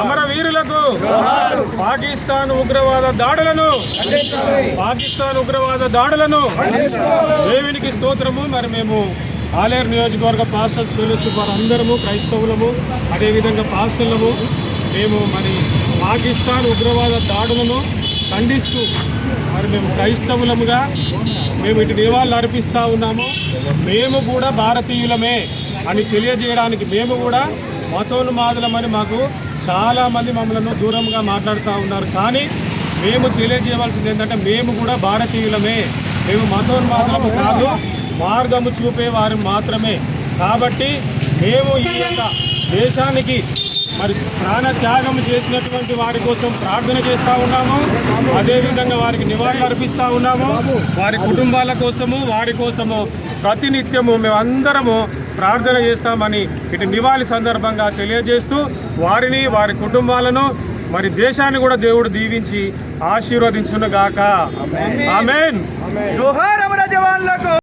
అమరవీరులకు పాకిస్తాన్ ఉగ్రవాద దాడులను పాకిస్తాన్ ఉగ్రవాద దాడులను దేవునికి స్తోత్రము. మరి మేము ఆలేరు నియోజకవర్గ పాస్టర్స్ ఫెలోషిప్ వారందరము క్రైస్తవులము అదేవిధంగా పాస్టర్లము మేము మరి పాకిస్తాన్ ఉగ్రవాద దాడులను ఖండిస్తూ మరి మేము క్రైస్తవులముగా మేము ఇటు నివాళులు అర్పిస్తూ ఉన్నాము. మేము కూడా భారతీయులమే అని తెలియజేయడానికి మేము కూడా మతోన్మాదులమని మాకు చాలామంది మమ్మల్ని దూరంగా మాట్లాడుతూ ఉన్నారు. కానీ మేము తెలియజేయవలసింది ఏంటంటే మేము కూడా భారతీయులమే. మేము మతోన్మాదులము కాదు మార్గము చూపే వారు మాత్రమే. కాబట్టి మేము ఈ యొక్క దేశానికి మరి ప్రాణ త్యాగం చేసినటువంటి వారి కోసం ప్రార్థన చేస్తూ ఉన్నాము. అదేవిధంగా వారికి నివాళులు అర్పిస్తూ ఉన్నాము. వారి కుటుంబాల కోసము వారి కోసము ప్రతినిత్యము మేమందరము ప్రార్థన చేస్తామని ఇటు నివాళి సందర్భంగా తెలియజేస్తూ వారిని వారి కుటుంబాలను మరి దేశాన్ని కూడా దేవుడు దీవించి ఆశీర్వదించునుగాక. ఆమెన్ జోహార్ అమర జవాన్లకు